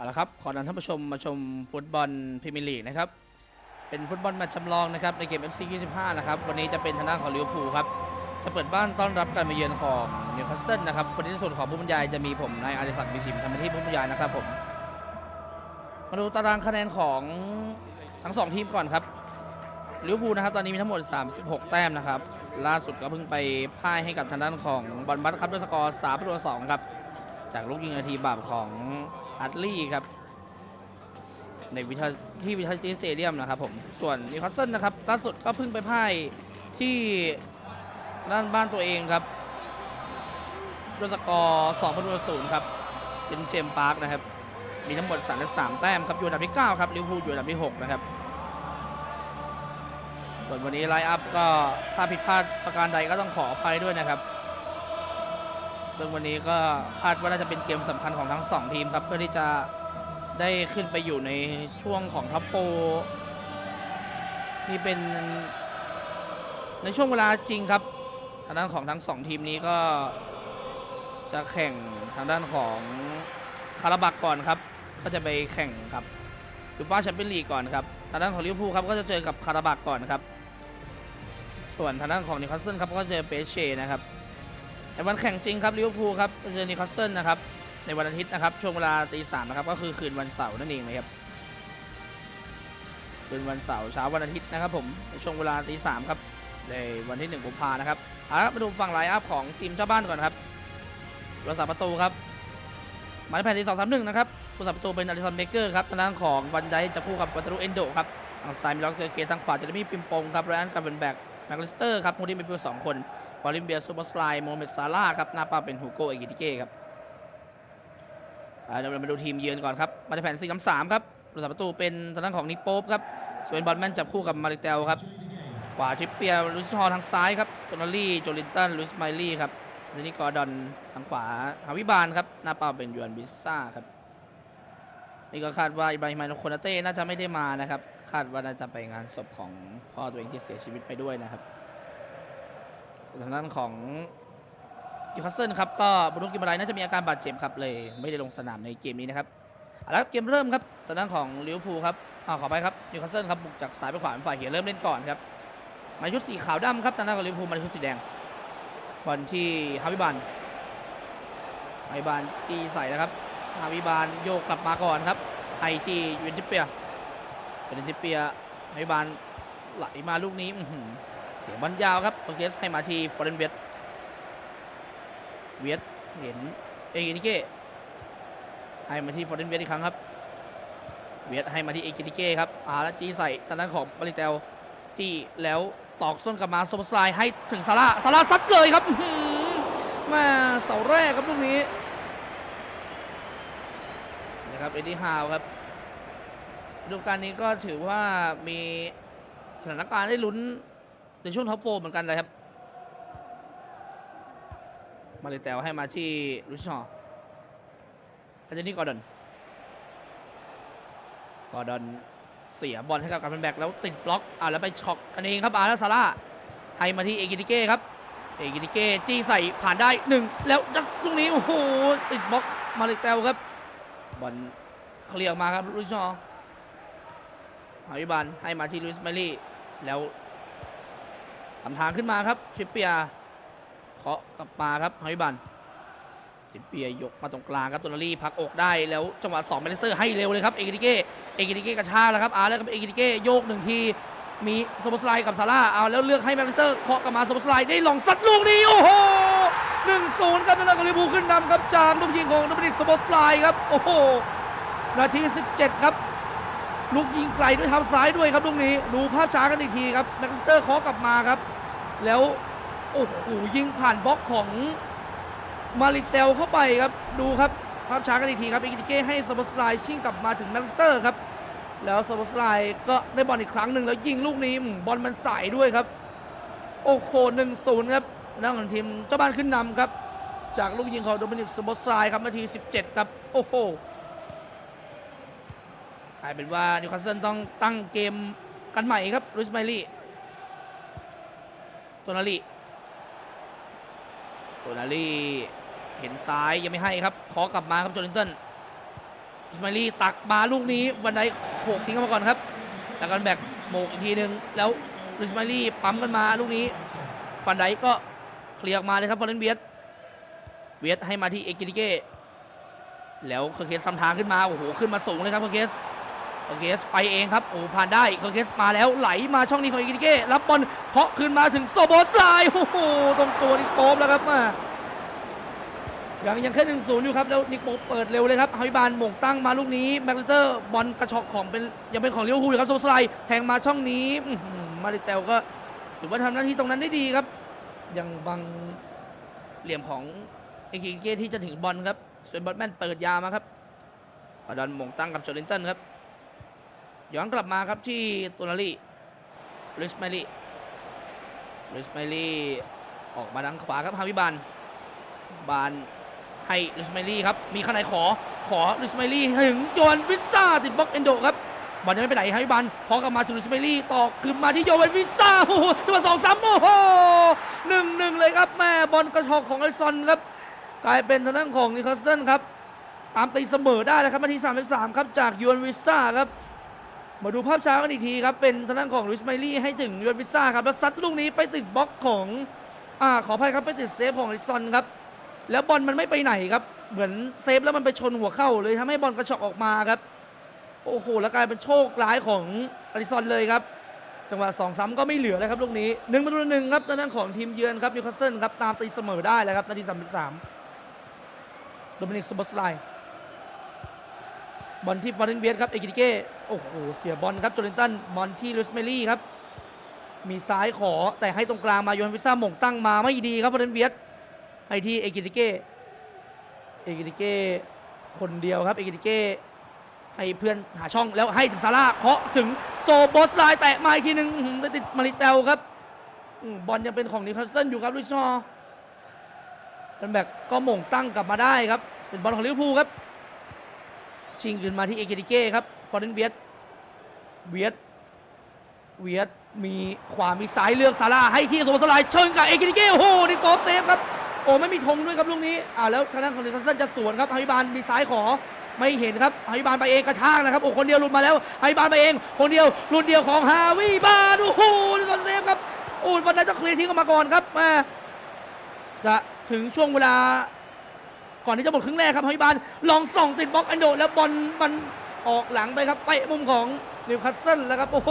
เอาละครับ ขอนำท่านผู้ชมมาชมฟุตบอลพรีเมียร์ลีกนะครับ เป็นฟุตบอลแมตช์จำลองนะครับในเกม FC 25 นะครับ วันนี้จะเป็นทางด้านของลิเวอร์พูลครับ จะเปิดบ้านต้อนรับการมาเยือนของนิวคาสเซิลนะครับคนที่ส่วนของผู้บรรยายจะมีผมนายอาริสักมีชิมทำหน้าที่ผู้บรรยายนะครับผม มาดูตารางคะแนนของทั้งสองทีมก่อนครับลิเวอร์พูลนะครับตอนนี้มีทั้งหมด 36 แต้มนะครับ ล่าสุดก็เพิ่งไปพ่ายให้กับทางด้านของบอลบัตครับด้วยสกอร์3ประตู2ครับ จากลูกยิงนาทีบาปของอาร์ตลี่ครับ ในวิทาที่วิทยาสเตเดียมนะครับผม ส่วนนิวคาสเซิลนะครับล่าสุดก็เพิ่งไปพ่ายที่ด้านบ้านตัวเองครับด้วยสกอร์2ประตูต่อ0ครับเซนเชมพาร์คนะครับ มีทั้งหมด 33 แต้มครับ อยู่อันดับที่ 9 ครับลิเวอร์พูลอยู่อันดับที่ 6 นะครับ ส่วนวันนี้ไลน์อัพก็ถ้าผิดพลาดประการใดก็ต้องขออภัยด้วยนะครับ ซึ่งวันนี้ก็คาดว่าน่าจะเป็นเกมสำคัญของทั้งสองทีมครับ เพื่อที่จะได้ขึ้นไปอยู่ในช่วงของท็อปโฟนี่เป็นในช่วงเวลาจริงครับ ทางด้านของทั้งสองทีมนี้ก็จะแข่งทางด้านของคาราบักก่อนครับ ก็จะไปแข่งกับยูฟ่าแชมเปี้ยนลีกก่อนครับ ทางด้านของลิเวอร์พูลครับก็จะเจอกับคาราบักก่อนครับ ส่วนทางด้านของนิวคาสเซิลครับก็จะเจอเปเช่นะครับ ในวันแข่งจริงครับลิเวอร์พูลครับเจอนิคาสเซิลนะครับในวันอาทิตย์นะครับช่วงเวลาตีสามนะครับก็คือคืนวันเสาร์นั่นเองนะครับคืนวันเสาร์เช้าวันอาทิตย์นะครับผมในช่วงเวลาตีสามครับในวันที่หนึ่งกุมภานะครับเอาละมาดูฝั่งไลน์อัพของทีมเจ้าบ้านก่อนครับรักษาประตูครับหมายเลขแผ่นที่สองสามหนึ่งนะครับผู้สับประตูเป็นอลิสันเบเกอร์ครับทางด้านของวันไดจะคู่กับวัตรุเอนโดครับทางซ้ายมีล็อกเกอร์เคทางขวาจะมีปิมปงครับไรอันกับเบนแบกแมคลิสเตอร์ครับมูดี้เป็นฟิลสองคน บอลลิมเบียซูเปอร์สไลด์โมเมดซาร่าครับหน้าเป้าเป็นฮูโกเอกิติเก้ครับเดี๋ยวเรามาดูทีมเยือนก่อนครับมาในแผน4 3 3ครับระตูประตูเป็นทางด้านของนิโป๊ปครับส่วนบอลแม่นจับคู่กับมาริเตลครับ ขวาทริปเปียร์ลุสฮอลทางซ้ายครับโตนาลี่โจลินตันลุสไมลี่ครับเดนิกอร์ดอนทางขวาฮาวิบานครับหน้าเป้าเป็นยวนบิซ่าครับนี่ก็คาดว่าอิบราฮิมาโคนาเต้น่าจะไม่ได้มานะครับ คาดว่าน่าจะไปงานศพของพ่อตัวเองที่เสียชีวิตไปด้วยนะครับ ทางด้านของยูคาสเซิลครับก็บรุกิมไรน่าจะมีอาการบาดเจ็บครับเลยไม่ได้ลงสนามในเกมนี้นะครับเอาละครับเกมเริ่มครับทางด้านของลิเวอร์พูลครับอ่าขอไปครับยูคาสเซิลครับบุกจากซ้ายไปขวาเป็นฝ่ายเหียเริ่มเล่นก่อนครับหมายชุดสีขาวดำครับทางด้านของลิเวอร์พูลมาชุดสีแดงบอลที่ฮาวิบานฮาวิบานจีใส่นะครับฮาวิบานโยกกลับมาก่อนครับไอที่เวนติเปียเวนติเปียฮาวิบานไหลมาลูกนี้อื เสียงบอลยาวครับโอเคสให้มาทีฟอร์เรนเวสเวียดเห็นเอกิติเก้ให้มาที่ฟอร์เรนเวสอีกครั้งครับ เวียดให้มาที่เอกิติเก้ครับอาแล้วจีใส่ตอนนั้นของบริเตลจี้แล้วตอกส้นกลับมาโซบสไลให้ถึงซาร่าซาร่าซัดเลยครับมาเสาแรกครับลูกนี้นะครับเอ็ดดี้ฮาวครับดูกาลนี้ก็ถือว่ามีสถานการณ์ได้ลุ้น ในช่วงท็อปโฟเหมือนกันเลยครับ มาเลยแตวให้มาที่ลุชชอร์อันนี้กอร์ดอนกอร์ดอนเสียบอลให้กับการเป็นแบ็กแล้วติดบล็อกอ่าแล้วไปช็อกกันเองครับอาร์แล้วซาร่าให้มาที่เอกิติเก้ครับ เอกิติเก้จี้ใส่ผ่านได้หนึ่งแล้วจักลูกนี้โอ้โหติดบล็อกมาเลยแตวครับบอลเคลียร์ออกมาครับลุชชอร์หาวิบันให้มาที่ลุยส์ไมลี่แล้ว ทำทางขึ้นมาครับชิปเปียเคาะกลับมาครับฮาวิบันชิปเปียยกมาตรงกลางครับตัวนารีพักอกได้แล้วจังหวะ2แมเชสเตอร์ให้เร็วเลยครับเอกิติเก้เอกิติเก้กระชากแล้วครับอาร์แล้วครับเอกิติเก้โยกหนึ่งทีมีโซบสไลด์กับซาร่าเอาแล้วเลือกให้แมนเชสเตอร์เคาะกลับมาโซบสไลด์ได้ลองซัดลูกนี้โอ้โหหนึ่งศูนย์ครับทางด้านขอลิเวอร์พูลขึ้นนำครับจากลูกยิงของโดมินิกโซบสไลด์ครับโอ้โหนาที 17 ครับ ลูกยิงไกลด้วยเท้าซ้ายด้วยครับลูกนี้ ดูภาพช้ากันอีกทีครับแม็กสเตอร์เคาะกลับมาครับ แล้วโอ้โหยิงผ่านบล็อกของมาริเตลเข้าไปครับดูครับภาพช้ากันอีกทีครับเอกิติเก้ให้สปอร์ตไลน์ชิ่งกลับมาถึงแม็กสเตอร์ครับแล้วสปอร์ตไลน์ก็ได้บอลอีกครั้งหนึ่งแล้วยิงลูกนี้บอลมันใส่ด้วยครับ โอ้โหหนึ่งศูนย์ครับนักของทีมเจ้าบ้านขึ้นนำครับ จากลูกยิงของโดมินิกสปอร์ตไลน์ครับนาที 17 ครับ โอ้โห กลายเป็นว่านิวคาสเซิลต้องตั้งเกมกันใหม่ครับลุสไมลี่โตนาลีโตนาลีเห็นซ้ายยังไม่ให้ครับ ขอกลับมาครับโจลินตันอิสมลี่ตักมาลูกนี้วันไดโขกทิ้งเข้ามาก่อนครับแล้วกันแบกโมกอีกทีหนึ่งแล้วอิสมลี่ปั๊มกันมาลูกนี้ฟันไดก็เคลียร์ออกมาเลยครับฟอร์เรนเบียสเบียสให้มาที่เอกิริเก้แล้วเคอร์เคสทำทางขึ้นมา โอ้โห ขึ้นมาสูงเลยครับเคอร์เคส คอเคสไปเองครับโอ้ผ่านได้เคอร์เคสมาแล้วไหลมาช่องนี้ของอกิริเก้รับบอลเพาะขึ้นมาถึงโซโบสไลโอ้โหตรงตัวนี่โป๊บแล้วครับมายังยังแค่หนึ่งศูนย์อยู่ครับ แล้วนิกโปเปิดเร็วเลยครับฮาวิบานหม่งตั้งมาลูกนี้แม็กเลเตอร์บอลกระชอกของเป็นยังเป็นของเลิเวอร์พูลอยู่ครับโซสไลด์แทงมาช่องนี้มาริเตลก็ถือว่าทำหน้าที่ตรงนั้นได้ดีครับ ยังบังเหลี่ยมของเอกิเกที่จะถึงบอลครับส่วนบอลแมนเปิดยามาครับอดอนหม่งตั้งกับโจลินตันครับ ย้อนกลับมาครับที่ตัวนาลีลิสไมลีลิสไมลีออกมาทางขวาครับฮาวิบานบานให้ลิสไมลีครับ มีข้างในขอขอลิสไมลีถึงโยนวิซ่าติดบล็อกเอนโดครับบอลยังไม่ไปไหนให้บันขอกลับมาถึงลิสไมลีต่อคืนมาที่โยเวนวิซ่าโอ้โหจังหวะสองสามโอ้โหหนึ่งหนึ่งเลยครับแม่บอลกระชอกของไอซอนครับกลายเป็นทางด้านของนิคาสเติลครับตามตีเสมอได้แล้วครับนาทีสามสามครับ จากยูเวนวิซ่าครับ มาดูภาพช้ากันอีกทีครับ เป็นทางด้านของลิสไมลี่ให้ถึงยูเวนวิซ่าครับ แล้วซัดลูกนี้ไปติดบล็อกของอ่าขออภัยครับไปติดเซฟของไอซอนครับ แล้วบอลมันไม่ไปไหนครับ เหมือนเซฟแล้วมันไปชนหัวเข้าเลยทำให้บอลกระชอกออกมาครับ โอ้โห แล้วกลายเป็นโชคร้ายของอริซอนเลยครับ จังหวะสองซ้ำก็ไม่เหลือเลยครับลูกนี้หนึ่งประตูหนึ่งครับทางด้านของทีมเยือนครับนิวคาสเซิลครับตามตีเสมอได้แล้วครับนาทีสามสิบสามโดมินิกสบอสไลน์ บอลที่ฟอร์เรนเบียสครับเอกิติเก้โอ้โหเสียบอลครับโจลินตันบอลที่ลุสเมลี่ครับ มีซ้ายขอแต่ให้ตรงกลางมาโยนวิซ่าหม่งตั้งมาไม่ดีครับฟอร์เรนเบียสให้ที่เอกิติเก้เอกิติเก้คนเดียวครับเอกิติเก้ให้เพื่อนหาช่องแล้วให้ถึงซาร่าเคาะถึงโซโบสไลน์แตะมาอีกทีหนึ่งได้ติดมาริเตลครับบอลยังเป็นของนิวคาสเซิลอยู่ครับลุยชอว์เป็นแบกก็หม่งตั้งกลับมาได้ครับ เป็นบอลของลิเวอร์พูลครับ ชิงคืนมาที่เอกิติเก้ครับฟอร์เรนเวียตเวียตเวียตมีขวามีซ้ายเลือกซาร่าให้ที่โซสลน์เชิญกับเอกิติเก้โอ้โหนี่กอล์ฟเซฟครับโอ้ไม่มีธงด้วยครับลูกนี้อ่าแล้วทางด้านของนิวคาสเซิลจะสวนครับฮาริบานมีซ้ายขอไม่เห็นครับฮาริบานไปเองกระชากนะครับ โอ้คนเดียวหลุดมาแล้วฮาริบานไปเอง คนเดียวหลุดเดียวของฮาวิบานโอ้โหนิวคาสเซิลครับ โอ้วันนั้นจะเคลียร์ทิ้งออกมาก่อนครับม่จะถึงช่วงเวลา ก่อนที่จะหมดครึ่งแรกครับฮาริบานลองส่องติดบล็อกอันโดแล้วบอลมันออกหลังไปครับเตะมุมของนิวคาสเซิลแล้วครับโอ้โห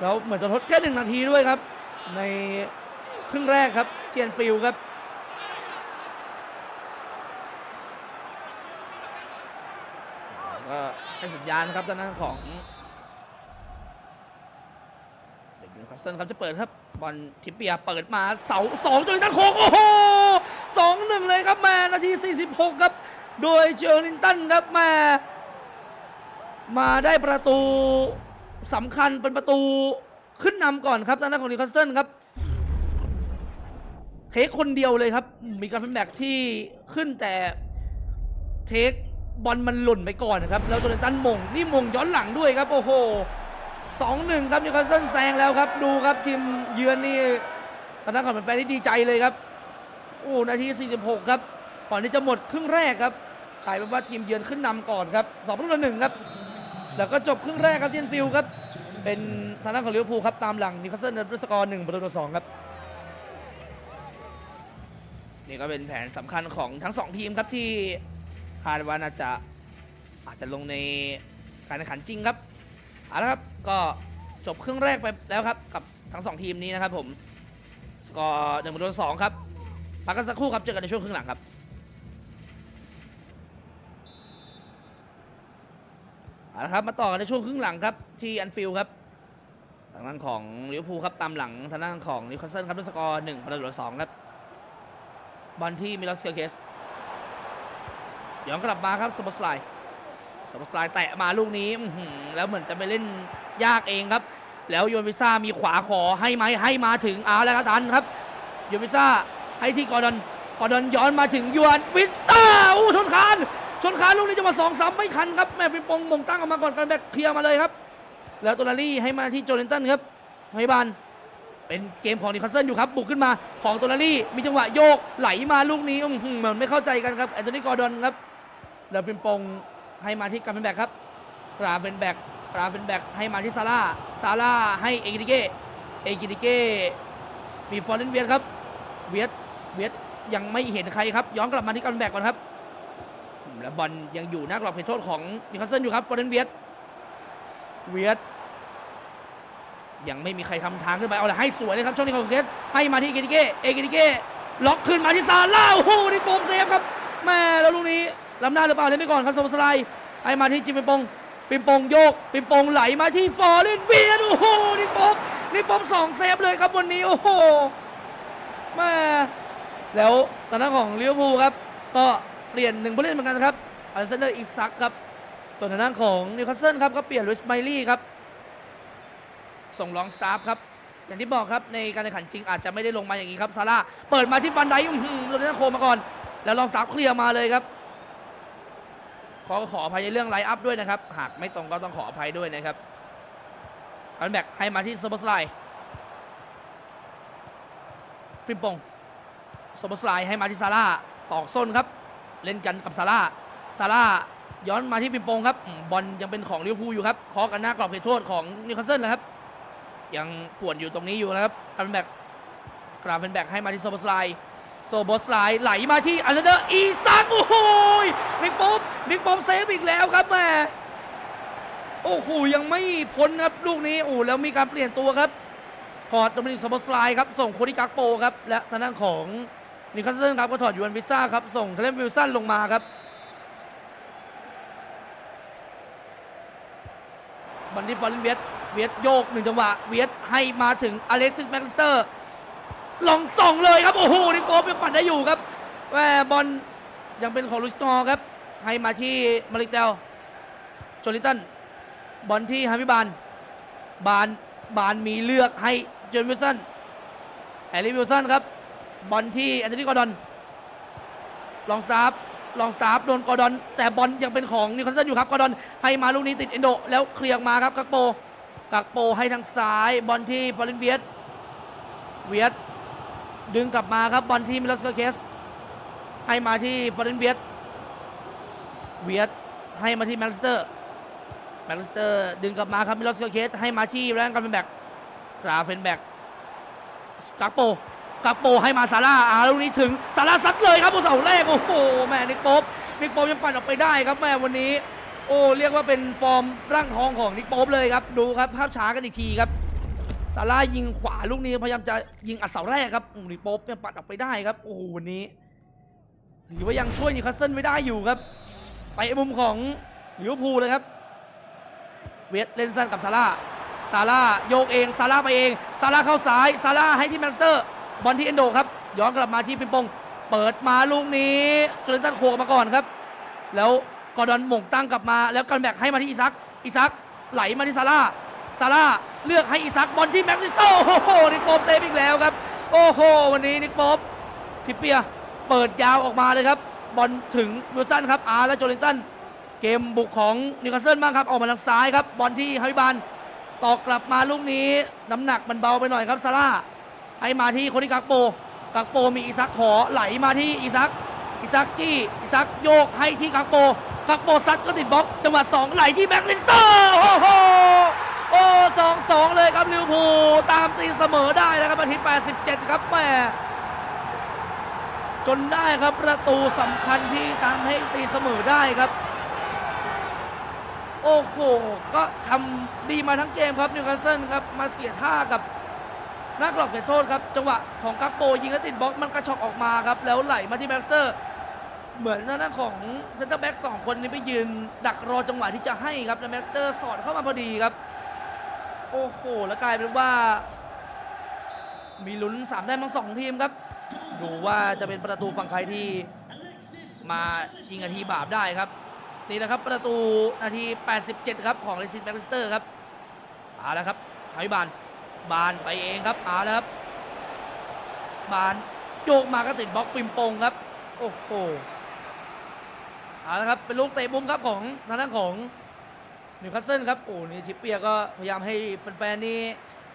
แล้วเหมือนจะทดแค่หนึ่งนาทีด้วยครับ ในครึ่งแรกครับเทียนฟิลครับก็ให้สัญญาณครับด้านหน้าของเด็กนิวคาสเซิลครับจะเปิดครับบอลทิปเปียเปิดมาเสาสองจนตันโคโอ้โห สองหนึ่งเลยครับแม่นาที 46 ครับ โดยเจอร์ลินตันครับแม่มาได้ประตูสำคัญเป็นประตูขึ้นนำก่อนครับทางด้านของนิวคาสเซิลครับเทคคนเดียวเลยครับ มีการเป็นแบกที่ขึ้นแต่เทคบอลมันหล่นไปก่อนนะครับ แล้วโจนตันมงนี่มงย้อนหลังด้วยครับ โอ้โหสองหนึ่งครับนิวคาสเซิลแซงแล้วครับ ดูครับทีมเยือนนี่ทางด้านของแฟนที่ดีใจเลยครับ โอ้นาที 46 ครับก่อนที่จะหมดครึ่งแรกครับกลายเป็นว่าทีมเยือนขึ้นนำก่อนครับสองประตูต่อหนึ่งครับแล้วก็จบครึ่งแรกครับเทียนฟิลครับเป็นทางด้านของลิเวอร์พูลครับตามหลังนิคาสเซิลด้วยสกอร์หนึ่งประตูต่อสองครับนี่ก็เป็นแผนสำคัญของทั้งสองทีมครับที่คาดว่าน่าจะอาจจะลงในการแข่งขันจริงครับเอาละครับก็จบครึ่งแรกไปแล้วครับกับทั้งสองทีมนี้นะครับผมสกอร์หนึ่งประตูต่อสองครับ พักกันสักครู่ครับเจอกันในช่วงครึ่งหลังครับเอาละครับมาต่อกันในช่วงครึ่งหลังครับที่อันฟิลครับทางด้านของลิเวอร์พูลครับตามหลังทางด้านของนิวคาสเซิลครับด้วยสกอร์หนึ่งประตูต่อสองครับบอลที่มิลอสเกอร์เคสย้อนกลับมาครับสปอตสไลด์สปอตสไลด์แตะมาลูกนี้แล้วเหมือนจะไปเล่นยากเองครับ แล้วโยนวิซ่ามีขวาขอให้ไหมให้มาถึงเอาแล้วครับทันครับโยนวิซ่า ให้ที่กอดอนกอดอนย้อนมาถึงยวนวิซ่าอู้ชนคานชนคานลูกนี้จังหวะสองสามไม่ทันครับแม่ฟิมปงมงตั้งออกมาก่อนกันแบกเคลียร์มาเลยครับ แล้วตัวลารี่ให้มาที่โจลินตันครับให้บานเป็นเกมของนิคาสเซิลอยู่ครับบุกขึ้นมาของตัวลารี่มีจังหวะโยกไหลมาลูกนี้เหมือนไม่เข้าใจกันครับแอนโทนีกอดอนครับเดยวปิมปงให้มาที่กราเป็นแบกครับกราเป็นแบกกราเป็นแบกให้มาที่ซาร่าซาร่าให้เอกิติเก้เอกิติเก้มีฟอร์เรนเวียดครับเวียด เวียดยังไม่เห็นใครครับ ย้อนกลับมาที่กราเป็นแบกก่อนครับ และบอลยังอยู่หน้ากรอบเขตโทษของนิวคาสเซิลอยู่ครับฟอร์เรนเวียดเวียดยังไม่มีใครทำทางขึ้นไป เอาละให้สวยเลยครับ ช่องนี้ของเคสให้มาที่เอกิติเก้เอกิติเก้ล็อกขึ้นมาที่ซาร่าโอ้โหนี่โปมเซฟครับแม่แล้วลูกนี้ล้ำหน้าหรือเปล่าเล่นไปก่อนครับสมสไลด์ไอ้มาที่จิมปิมปงปิมปงโยก ปิมปงไหลมาที่ฟอร์เรนเบียนโอ้โหนี่ป๊อปนี่ป๊อปสองเซฟเลยครับวันนี้โอ้โหแม่ แล้วตอนนั้นของลิเวอร์พูลครับ ก็เปลี่ยนหนึ่งผู้เล่นเหมือนกันครับอเลนเซนเดอร์อิซักครับ ส่วนทางด้านของนิวคาสเซิลครับ ก็เปลี่ยนลุยส์ไมลี่ครับ ส่งลองสตาฟครับ อย่างที่บอกครับในการแข่งขันจริงอาจจะไม่ได้ลงมาอย่างนี้ครับซาร่าเปิดมาที่ฟันไดอื้อหือโดนนันโคมาก่อน แล้วลองสตาร์ทเคลียร์มาเลยครับขอขออภัยในเรื่องไลน์อัพด้วยนะครับ หากไม่ตรงก็ต้องขออภัยด้วยนะครับอันแบกให้มาที่โซอร์บอสไลฟิมปง โซบอสไลให้มาที่ซาร่าตอกส้นครับ เล่นกันกับซาร่าซาร่าย้อนมาที่ฟิมปงครับบอลยังเป็นของลิเวอร์พูลอยู่ครับเคอกันหน้ากรอบเขตโทษของนิวคาสเซิลนะครับ ยังป่วนอยู่ตรงนี้อยู่นะครับอันแบกกราฟเป็นแบกให้มาที่โซบอสไลโซโบสไลไหลมาที่อัลเดอร์อีซักโอ้โหยนิกป๊อปนิกป๊อปเซฟอีกแล้วครับแม่โอ้โหยังไม่พ้นครับลูกนี้โอ้แล้วมีการเปลี่ยนตัวครับถอดโดมินิกโซโบสไลครับส่งโคดิกักโปครับและทางด้านของ นิคาสเซิลครับก็ถอดยูนวิซ่าครับส่งเทเลมวิลสันลงมาครับบอลที่บอลเวียดเวียดโยกหนึ่งจังหวะ เวียดให้มาถึงอเล็กซิสแม็กลิสเตอร์ ลองส่งเลยครับ โอ้โหนี่โป๊ปยังปั่นได้อยู่ครับแหมบอลยังเป็นของลุสตอร์ครับ ให้มาที่มาริกเตลโจลิตันบอลที่ฮามิบานบานบานมีเลือกให้เจนวิลสันแฮร์รี่วิลสันครับ บอลที่แอนโทนีกอร์ดอน ลองสตาร์ฟลองสตาร์ฟโดนกอร์ดอน แต่บอลยังเป็นของนิวคาสเซิลอยู่ครับกอร์ดอนให้มาลูกนี้ติดเอนโด แล้วเคลียร์มาครับกักโปกักโปให้ทางซ้ายบอลที่ฟอร์เรนเวียดเวียดดึงกลับมาครับบอลที่มิลสเกอร์เคสให้มาที่ฟอร์เรนเวียดเวียดให้มาที่แมนเชสเตอร์แมนเชสเตอร์ดึงกลับมาครับมิลสเกอร์เคสให้มาที่แรนกันเป็นแบกกราเฟนแบกกักโป กักโปให้มาซาร่าอาลูกนี้ถึงซาร่าซัดเลยครับบนเสาแรกโอ้โหแม่นิกโป๊นิกโป๊ยังปั่นออกไปได้ครับแม่วันนี้ โอ้เรียกว่าเป็นฟอร์มร่างทองของนิกโป๊เลยครับดูครับภาพช้ากันอีกทีครับซาร่ายิงขวาลูกนี้พยายามจะยิงอัดเสาแรกครับนี่โป๊ยังปัดออกไปได้ครับโอ้โหวันนี้ถือว่ายังช่วยนิคาสเซิลไม่ได้อยู่ครับ ไปมุมของลิเวอร์พูลเลยครับ เวทเล่นสั้นกับซาร่าซาร่าโยกเองซาร่าไปเองซาร่าเข้าซ้ายซาร่าให้ที่แมนเชสเตอร์ บอลที่เอนโดครับ ย้อนกลับมาที่ปิมปงเปิดมาลูกนี้โจเลนตันโคกมาก่อนครับ แล้วกอดอนหม่งตั้งกลับมา แล้วกันแบกให้มาที่อีซักอีซักไหลมาที่ซาร่าซาร่าเลือกให้อีซักบอลที่แม็กซิสโตโอ้โหนิกโป๊ปเซฟอีกแล้วครับ โอ้โหวันนี้นิกโป๊ปทิปเปียเปิดยาวออกมาเลยครับ บอลถึงวิลสันครับอาร์และโจลินตันเกมบุกของนิวคาสเซิลบ้างครับ ออกมาทางซ้ายครับ บอลที่ฮาวิบานต่อกลับมาลูกนี้น้ำหนักมันเบาไปหน่อยครับซาร่า ให้มาที่คนที่กักโปกักโปมีอีซักขอไหลมาที่อีซักอีซักจี้อีซักโยกให้ที่กักโปกักโปซัดก็ติดบล็อกจังหวะสองไหลที่แบ็กลิสเตอร์โอ้โหโอ้สองสองเลยครับลิเวอร์พูลตามตีเสมอได้แล้วครับนาที87 ครับแม่จนได้ครับประตูสำคัญที่ทำให้ตีเสมอได้ครับ โอ้โห ก็ทำดีมาทั้งเกมครับนิวคาสเซิลครับมาเสียท่ากับ หน้ากรอบเขตโทษครับ จังหวะของกักโปยิงแล้วติดบล็อกมันกระชอกออกมาครับ แล้วไหลมาที่แมสเตอร์ เหมือนหน้าของเซนเตอร์แบ็กสองคนนี้ไปยืน ดักรอจังหวะที่จะให้ครับแล้วแมสเตอร์สอดเข้ามาพอดีครับ โอ้โห แล้วกลายเป็นว่า มีลุ้นสามแต้มทั้งสองทีมครับ ดูว่าจะเป็นประตูฝั่งใครที่มายิงนาทีบาปได้ครับนี่แหละครับประตูนาที 87 ครับของเลซินแบ็กสเตอร์ครับเอาละครับไฮบาน บานไปเองครับเอาและครับ บานโยกมาก็ติดบล็อกปิมปงครับ โอ้โหเอาละครับเป็นลูกเตะมุมครับของทางด้านของนิวคาสเซิลครับโอ้นี่ชิปเปียก็พยายามให้แฟนๆนี่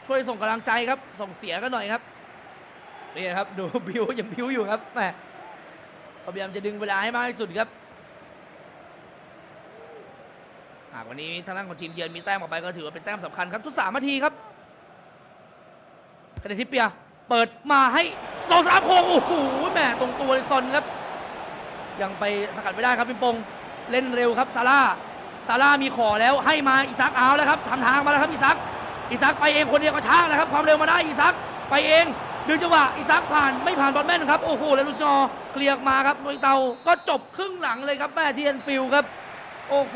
ช่วยส่งกำลังใจครับ ส่งเสียกันหน่อยครับนี่ครับดูบิวยังบิวอยู่ครับแหมพยายามจะดึงเวลาให้มากที่สุดครับหากวันนี้ทางด้านของทีมเยือนมีแต้มออกไปก็ถือว่าเป็นแต้มสำคัญครับทุกสามนาทีครับ กระเดทิปเปียเปิดมาให้สองสามโคงโอ้โหแหมตรงตัวซอนครับ ยังไปสกัดไม่ได้ครับปิมปงเล่นเร็วครับซาร่าซาร่ามีขอแล้วให้มาอีซักเอาแล้วครับทำทางมาแล้วครับอีซักอีซักไปเองคนเดียวก็ช้าแล้วครับ ความเร็วมาได้อีซักไปเองดึงจังหวะอีซักผ่านไม่ผ่านบอลแม่นครับโอ้โหแล้วลูกชอเคลียร์ออกมาครับโดยเตาก็จบครึ่งหลังเลยครับแม่ที่เอ็นฟิลครับ โอ้โห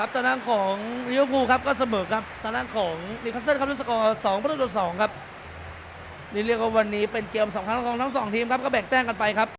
ครับทางด้านของลิเวอร์พูลครับก็เสมอครับทางด้านของนิวคาสเซิลครับด้วยสกอร์2ประตูต่อ2ครับนี่เรียกว่าวันนี้เป็นเกมสำคัญของทั้งสองทีมครับก็แบ่งแต้มกันไปครับ